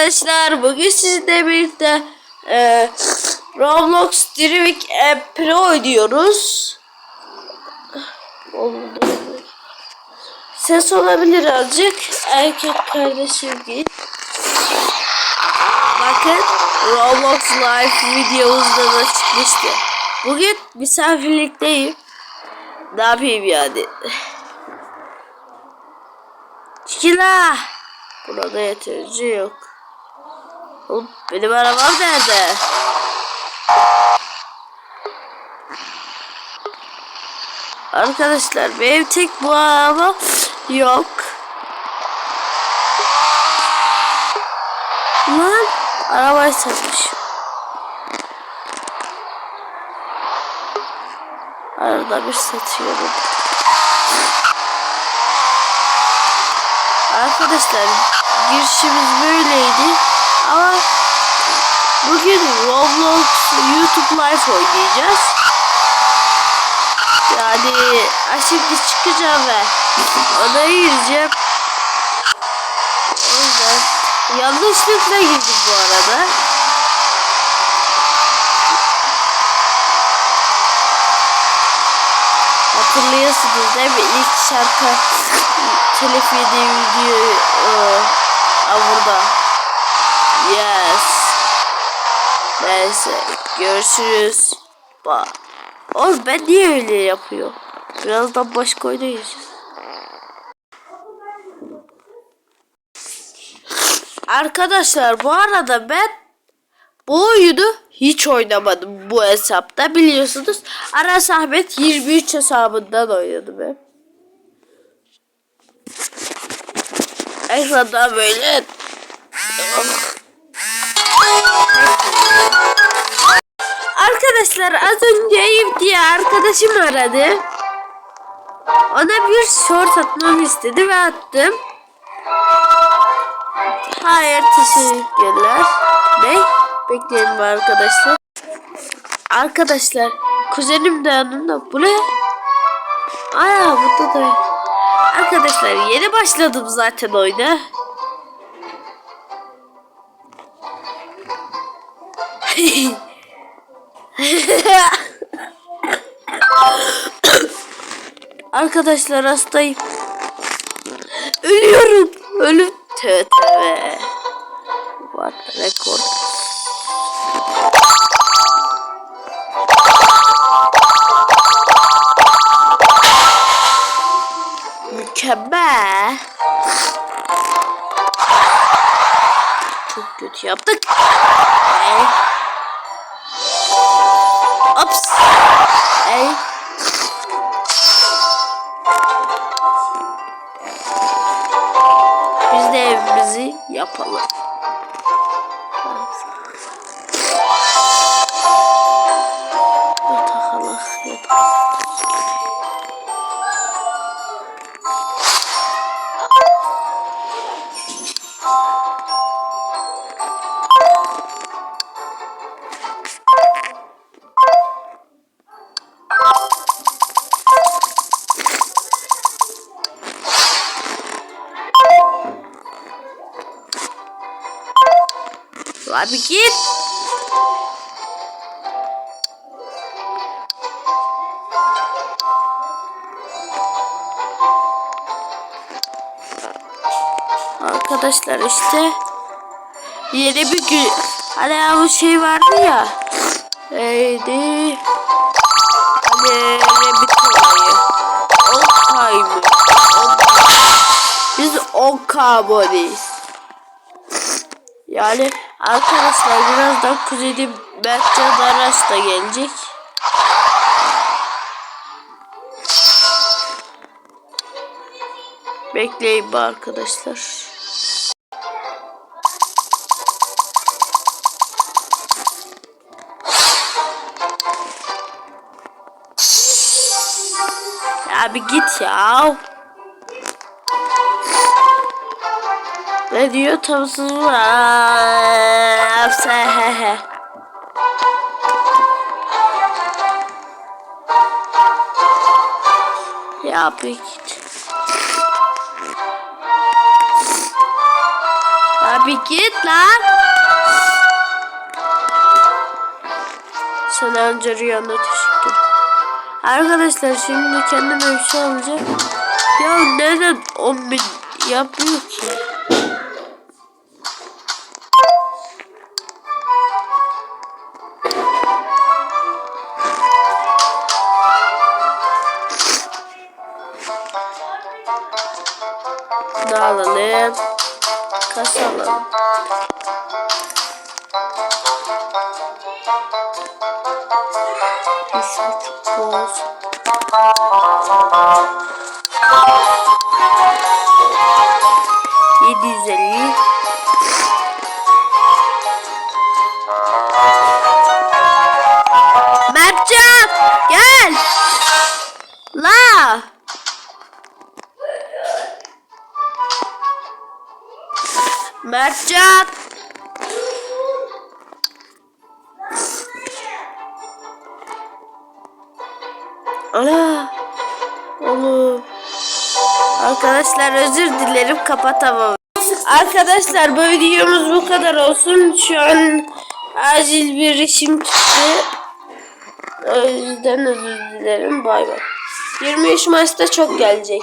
arkadaşlar bugün sizinle birlikte e, Roblox Dirivik e, Pro oynuyoruz. Ses olabilir azıcık. Erkek kardeşim git. Bakın Roblox Live videomuzda da çıkmıştı. Bugün misafirlikteyim. Ne yapayım yani? Çikila. Burada yeterince yok. Oğlum benim arabam nerede? Arkadaşlar benim tek bu araba yok. Lan arabayı satmış. Arada bir satıyorum. Arkadaşlar girişimiz böyleydi ama bugün Roblox YouTube Live oynayacağız. Yani şimdi çıkacağım ve ona gireceğim. O yüzden yanlışlıkla girdim bu arada. Hatırlıyorsunuz değil mi? İlk şarkı telif yediği videoyu e, burada. Yes. Neyse görüşürüz. Bye. Oğlum ben niye öyle yapıyor? Birazdan başka oyuna geçeceğiz. Arkadaşlar bu arada ben bu oyunu hiç oynamadım bu hesapta biliyorsunuz. Aras Ahmet 23 hesabından oynadım ben. Ekranda böyle Arkadaşlar az önce Eyüp diye arkadaşım aradı. Ona bir short atmamı istedi ve attım. Hayır teşekkürler. Ne? Bekleyelim arkadaşlar. Arkadaşlar kuzenim de yanımda. Bu ne? Aa burada da. Arkadaşlar yeni başladım zaten oyuna. Arkadaşlar hastayım. Ölüyorum. Ölüm. Tövbe. What record. Mükemmel. Çok kötü yaptık. Ops. Ey. Biz yapalım. Abi git. Arkadaşlar işte yeni bir gün. Hani bu şey vardı ya. Neydi? Hani rabbit olayı 10k mı? 10K. biz 10k aboneyiz yani arkadaşlar birazdan kuzenim Berkcan Aras da gelecek. Bekleyin bu arkadaşlar. Ya bir git ya. Ne diyor tamsız var. Ya git. Ya bir git lan. Sana önce rüyanda teşekkür. Arkadaşlar şimdi kendime bir şey alacağım. Ya neden 10 bin yapmıyor ki? Ne alalım? Kasa alalım. Üç boz. Mertcan. Ana. Oğlum. Arkadaşlar özür dilerim kapatamam. Arkadaşlar bu videomuz bu kadar olsun. Şu an acil bir işim çıktı. O yüzden özür dilerim. Bay bay. 23 Mayıs'ta çok gelecek.